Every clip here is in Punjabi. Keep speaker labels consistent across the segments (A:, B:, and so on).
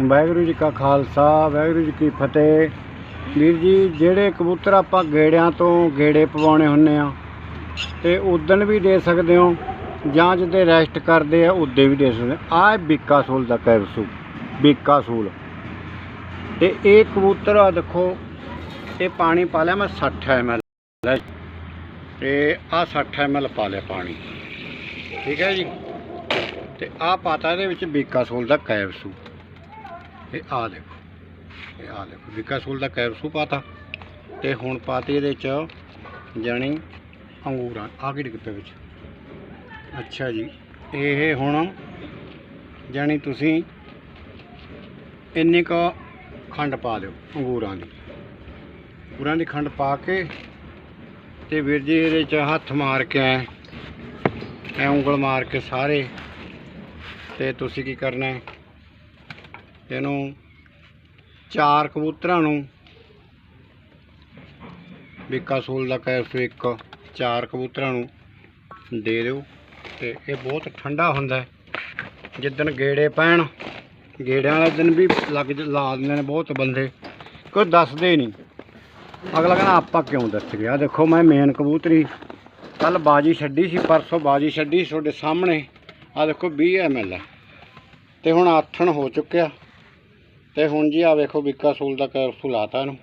A: ਵਾਹਿਗੁਰੂ ਜੀ ਕਾ ਖਾਲਸਾ, ਵਾਹਿਗੁਰੂ ਜੀ ਕੀ ਫਤਿਹ। ਵੀਰ ਜੀ, ਜਿਹੜੇ ਕਬੂਤਰ ਆਪਾਂ ਗੇੜਿਆਂ ਤੋਂ ਗੇੜੇ ਪਵਾਉਣੇ ਹੁੰਨੇ ਆ, ਤੇ ਉਦਣ ਵੀ ਦੇ ਸਕਦੇ ਹੋ, ਜਾਂ ਜਿੱਦੇ ਰੈਸਟ ਕਰਦੇ ਆ, ਉਦੇ ਵੀ ਦੇ ਸਕਦੇ ਆ। ਬਿੱਕਾ ਸੂਲ ਦਾ ਕੈਪਸੂ ਬਿੱਕਾ ਸੂਲ। ਤੇ ਇਹ ਕਬੂਤਰ ਆ ਦੇਖੋ, ਇਹ ਪਾਣੀ ਪਾ ਲਿਆ ਮੈਂ 60 ml ਤੇ ਆ 60 ml ਪਾ ਲਿਆ ਪਾਣੀ। ਠੀਕ ਹੈ ਜੀ? ਤੇ ਆ ਪਾਤਾ ਇਹਦੇ ਵਿੱਚ ਬੀਕਾ ਸੋਲ ਦਾ ਕੈਪਸੂ ਇਹ ਆ ਦੇਖੋ, ਇਹ ਆ ਦੇਖੋ ਬੀਕਾ ਸੋਲ ਦਾ ਕੈਪਸੂ ਪਾਤਾ ਤੇ ਹੁਣ ਪਾਤੀ ਇਹਦੇ ਚ ਜਾਣੀ ਅੰਗੂਰਾਂ ਆ ਕੇ ਡਿੱਗੇ ਵਿੱਚ? ਅੱਛਾ ਜੀ, ਇਹ ਹੁਣ ਜਾਣੀ ਤੁਸੀਂ ਇੰਨੀ ਕੁ ਖੰਡ ਪਾ ਦਿਓ ਅੰਗੂਰਾਂ ਦੀ। ਅੰਗੂਰਾਂ ਦੀ ਖੰਡ ਪਾ ਕੇ ਤੇ ਵੀਰ ਜੀ ਇਹਦੇ ਚ ਹੱਥ ਮਾਰ ਕੇ ਐ ਐ ਉਂਗਲ ਮਾਰ ਕੇ ਸਾਰੇ ਤੇ ਤੁਸੀਂ ਕੀ ਕਰਨਾ ਹੈ? ਇਹਨੂੰ ਚਾਰ ਕਬੂਤਰਾਂ ਨੂੰ ਬਿੱਕਾ ਸੂਲ ਦਾ ਕੈਪਸੂ ਇੱਕ, ਚਾਰ ਕਬੂਤਰਾਂ ਨੂੰ ਦੇ ਦਿਓ। ਤੇ ਇਹ ਬਹੁਤ ਠੰਡਾ ਹੁੰਦਾ ਜਿੱਦਣ ਗੇੜੇ ਪੈਣ, ਗੇੜਿਆਂ ਵਾਲੇ ਦਿਨ ਵੀ ਲੱਗ ਲਾ ਦਿੰਦੇ ਨੇ ਬਹੁਤ ਬੰਦੇ। ਕੋਈ ਦੱਸਦੇ ਨਹੀਂ। ਅਗਲਾ ਕਹਿੰਦਾ, ਆਪਾਂ ਕਿਉਂ ਦੱਸ ਗਿਆ ਦੇਖੋ, ਮੈਂ ਮੇਨ ਕਬੂਤਰੀ ਕੱਲ ਬਾਜੀ ਛੱਡੀ ਸੀ, ਪਰਸੋਂ ਬਾਜੀ ਛੱਡੀ ਸੀ ਤੁਹਾਡੇ ਸਾਹਮਣੇ। ਆ ਦੇਖੋ 20 ਐਮਐਲ ਹੈ। ਤੇ ਹੁਣ ਆਥਣ ਹੋ ਚੁੱਕਿਆ। ਤੇ ਹੁਣ ਜੀ ਆ ਵੇਖੋ ਬਿੱਕਾ ਸੂਲ ਦਾ ਕੈਪਸੂਲ ਆਤਾ ਇਹਨੂੰ।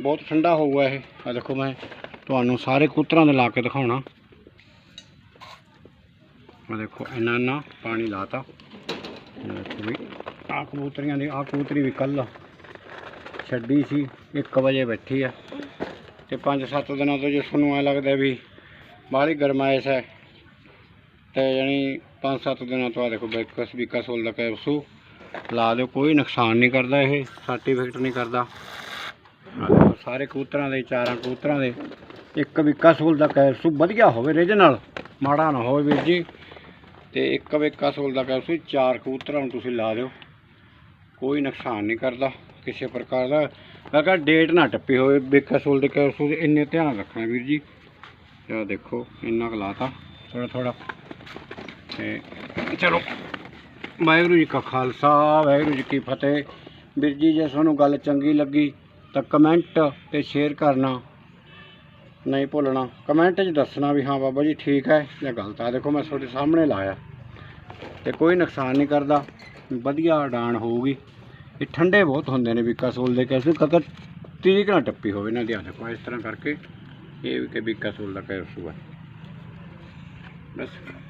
A: ਬਹੁਤ ਠੰਡਾ ਹੋਊਗਾ ਇਹ। ਆ ਦੇਖੋ ਮੈਂ ਤੁਹਾਨੂੰ ਸਾਰੇ ਕਬੂਤਰਾਂ ਦੇ ਲਾ ਕੇ ਦਿਖਾਉਣਾ। ਆ ਦੇਖੋ, ਇੰਨਾ ਇੰਨਾ ਪਾਣੀ ਲਾਤਾ। ਇਹ ਦੇਖੋ ਵੀ ਆ ਕਬੂਤਰੀਆਂ ਦੀ ਆ ਕਬੂਤਰੀ ਵੀ ਕੱਲ ਛੱਡੀ ਸੀ 1 ਵਜੇ ਬੈਠੀ ਆ। ਤੇ 5-7 ਦਿਨਾਂ ਤੋਂ ਜੇ ਤੁਹਾਨੂੰ ਐ ਲੱਗਦਾ ਵੀ ਬਾਹਲੀ ਗਰਮਾਇਸ਼ ਹੈ। ਤੇ ਯਾਨੀ 5-7 ਦਿਨਾਂ ਤੋਂ ਆ ਦੇਖੋ ਬੈਕਸ ਵੀਕਾ ਸੋਲ ਦਾ ਕੈਪਸੂ ਲਾ ਦਿਓ ਕੋਈ ਨੁਕਸਾਨ ਨਹੀਂ ਕਰਦਾ ਇਹ ਸਰਟੀਫਿਕੇਟ ਨਹੀਂ ਕਰਦਾ। ਸਾਰੇ ਕਬੂਤਰਾਂ ਦੇ ਚਾਰਾਂ ਕਬੂਤਰਾਂ ਦੇ ਇੱਕ ਵੀਕਾ ਸੋਲ ਦਾ ਕੈਪਸੂ ਵਧੀਆ ਹੋਵੇ ਰੀਜਨਲ ਮਾੜਾ ਨਾ ਹੋਵੇ ਵੀਰ ਜੀ। ਤੇ ਇੱਕ ਵੀਕਾ ਸੋਲ ਦਾ ਕੈਪਸੂ ਚਾਰ ਕਬੂਤਰਾਂ ਨੂੰ ਤੁਸੀਂ ਲਾ ਦਿਓ ਕੋਈ ਨੁਕਸਾਨ ਨਹੀਂ ਕਰਦਾ ਕਿਸੇ ਪ੍ਰਕਾਰ ਦਾ। ਅਗਰ ਡੇਟ ਨਾ ਟੱਪੀ ਹੋਵੇ ਵੀਕਾ ਸੋਲ ਦੇ ਕੈਪਸੂ ਦੇ ਇੰਨੇ ਧਿਆਨ ਰੱਖਣਾ ਵੀਰ ਜੀ। ਇਹ ਦੇਖੋ ਇੰਨਾ ਕੁ ਲਾਤਾ ਥੋੜਾ ਥੋੜਾ ਤੇ ਚਲੋ ਵਾਹਿਗੁਰੂ ਜੀ ਕਾ ਖਾਲਸਾ, ਵਾਹਿਗੁਰੂ ਜੀ ਕੀ ਫਤਿਹ। ਵੀਰ ਜੀ, ਜੇ ਤੁਹਾਨੂੰ ਗੱਲ ਚੰਗੀ ਲੱਗੀ ਤਾਂ ਕਮੈਂਟ ਤੇ ਸ਼ੇਅਰ ਕਰਨਾ, ਨਹੀਂ ਭੁੱਲਣਾ। ਕਮੈਂਟ 'ਚ ਦੱਸਣਾ ਵੀ ਹਾਂ ਬਾਬਾ ਜੀ ਠੀਕ ਹੈ ਜਾਂ ਗਲਤ ਆ। ਦੇਖੋ ਮੈਂ ਤੁਹਾਡੇ ਸਾਹਮਣੇ ਲਾਇਆ। ਤੇ ਕੋਈ ਨੁਕਸਾਨ ਨਹੀਂ ਕਰਦਾ, ਵਧੀਆ ਡਾਣ ਹੋਊਗੀ। ਇਹ ਠੰਡੇ ਬਹੁਤ ਹੁੰਦੇ ਨੇ ਵਿਕਾ ਸੋਲ ਦੇ ਕੈਸੇ ਕਦਰ ਤੀਕ ਨਾ ਟੱਪੀ ਹੋਵੇ ਨਾ ਧਿਆਨ ਰੱਖੋ ਇਸ ਤਰ੍ਹਾਂ ਕਰਕੇ ਇਹ ਵੀ ਕਿ ਵਿਕਾ ਸੋਲ ਦਾ ਕੈਸੂ ਹੈ ਬਸ।